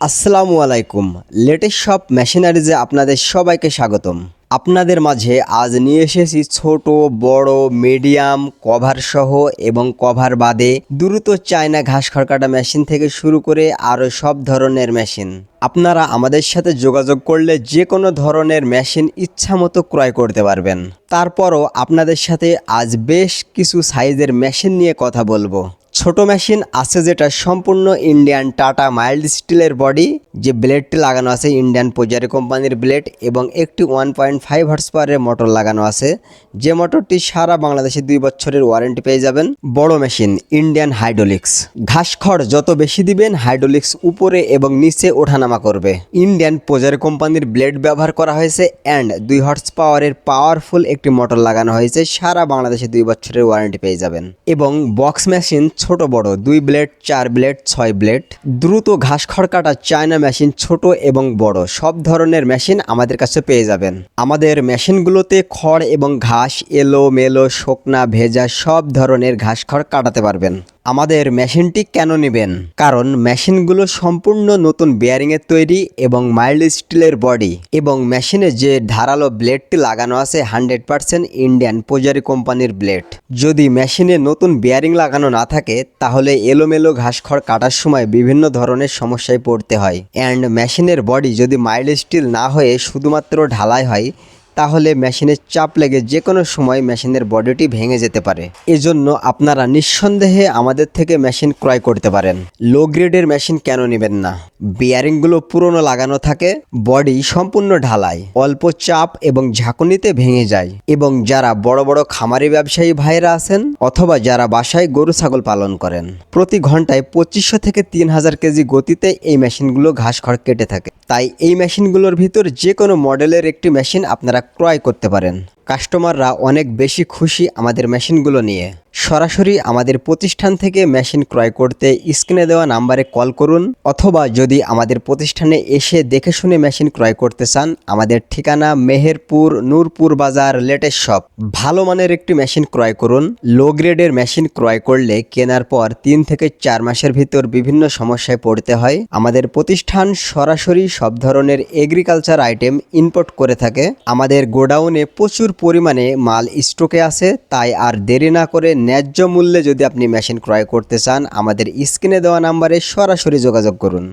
আসসালামু আলাইকুম। লেটেস্ট সব মেশিনারিজে আপনাদের সবাইকে স্বাগতম। আপনাদের মাঝে আজ নিয়ে এসেছি ছোট, বড়, মিডিয়াম, কভার সহ এবং কভার বাদে দ্রুত চায়না ঘাস খড়কাটা মেশিন থেকে শুরু করে আরও সব ধরনের মেশিন। আপনারা আমাদের সাথে যোগাযোগ করলে যে কোনো ধরনের মেশিন ইচ্ছামতো ক্রয় করতে পারবেন। তারপরও আপনাদের সাথে আজ বেশ কিছু সাইজের মেশিন নিয়ে কথা বলব। ছোট মেশিন আছে যেটা সম্পূর্ণ ইন্ডিয়ান টাটা মাইল্ড স্টিলের বডি যে ব্লেডটি লাগানো আছে ইন্ডিয়ান পোজারি কোম্পানির ব্লেড এবং একটি ওয়ান পয়েন্ট ফাইভ হর্স পাওয়ারের মোটর লাগানো আছে। যে মোটরটি সারা বাংলাদেশে দুই বছরের ওয়ারেন্টি পেয়ে যাবেন। বড় মেশিন ইন্ডিয়ান হাইড্রোলিক্স ঘাস খড় যত বেশি দিবেন হাইড্রোলিক্স উপরে এবং নিচে ওঠানামা করবে। ইন্ডিয়ান পোজারি কোম্পানির ব্লেড ব্যবহার করা হয়েছে অ্যান্ড দুই হর্স পাওয়ারের পাওয়ারফুল একটি মোটর লাগানো হয়েছে, সারা বাংলাদেশে দুই বছরের ওয়ারেন্টি পেয়ে যাবেন। এবং বক্স মেশিন ছোট বড়, দুই ব্লেড, চার ব্লেড, ছয় ব্লেড। দ্রুত ঘাস খড় কাটা চায়না মেশিন ছোট এবং বড়। সব ধরনের মেশিন আমাদের কাছে পেয়ে যাবেন। আমাদের মেশিনগুলোতে খড় এবং ঘাস এলো মেলো শুকনা, ভেজা সব ধরনের ঘাস খড় কাটাতে পারবেন। আমাদের মেশিনটি কেন নেবেন? কারণ মেশিনগুলো সম্পূর্ণ নতুন বেয়ারিংয়ের তৈরি এবং মাইল্ড স্টিলের বডি এবং মেশিনে যে ধারালো ব্লেডটি লাগানো আছে হান্ড্রেড পার্সেন্ট ইন্ডিয়ান পোজারি কোম্পানির ব্লেড যদি মেশিনে নতুন বেয়ারিং লাগানো না থাকে, তাহলে এলোমেলো ঘাস খড় কাটার সময় বিভিন্ন ধরনের সমস্যায় পড়তে হয়। অ্যান্ড মেশিনের বডি যদি মাইল্ড স্টিল না হয়ে শুধুমাত্র ঢালাই হয় তাহলে মেশিনের চাপ লেগে যে কোনো সময় মেশিনের বডিটি ভেঙে যেতে পারে। এজন্য আপনারা নিঃসন্দেহে আমাদের থেকে মেশিন ক্রয় করতে পারেন। লো গ্রেডের মেশিন কেন নেবেন না? বিয়ারিংগুলো পুরনো লাগানো থাকে বডি সম্পূর্ণ ঢালাই, অল্প চাপ এবং ঝাঁকুনিতে ভেঙে যায়। এবং যারা বড় বড় খামারি ব্যবসায়ী ভাইরা আছেন অথবা যারা বাসায় গরু ছাগল পালন করেন, প্রতি ঘন্টায় পঁচিশশো থেকে তিন হাজার কেজি গতিতে এই মেশিনগুলো ঘাস খড় কেটে থাকে। তাই এই মেশিনগুলোর ভিতর যে কোনো মডেলের একটি মেশিন আপনারা ক্রয় করতে পারেন। কাস্টমাররা অনেক বেশি খুশি আমাদের মেশিনগুলো নিয়ে। সরাসরি আমাদের প্রতিষ্ঠান থেকে মেশিন ক্রয় করতে স্ক্রিনে দেওয়া নাম্বারে কল করুন, অথবা যদি আমাদের প্রতিষ্ঠানে এসে দেখে শুনে মেশিন ক্রয় করতে চান, আমাদের ঠিকানা মেহেরপুর, নূরপুর বাজার, লেটেস্ট শপ। ভালো মানের একটি মেশিন ক্রয় করুন। লো গ্রেডের মেশিন ক্রয় করলে কেনার পর তিন থেকে চার মাসের ভিতর বিভিন্ন সমস্যায় পড়তে হয়। আমাদের প্রতিষ্ঠান সরাসরি সব ধরনের এগ্রিকালচার আইটেম ইম্পোর্ট করে থাকে। আমাদের গোডাউনে প্রচুর পরিমাণে মাল স্টকে আছে, তাই আর দেরি না করে ন্যায্য মূল্যে যদি আপনি মেশিন ক্রয় করতে চান, আমাদের স্ক্রিনে দেওয়া নাম্বারে সরাসরি যোগাযোগ করুন।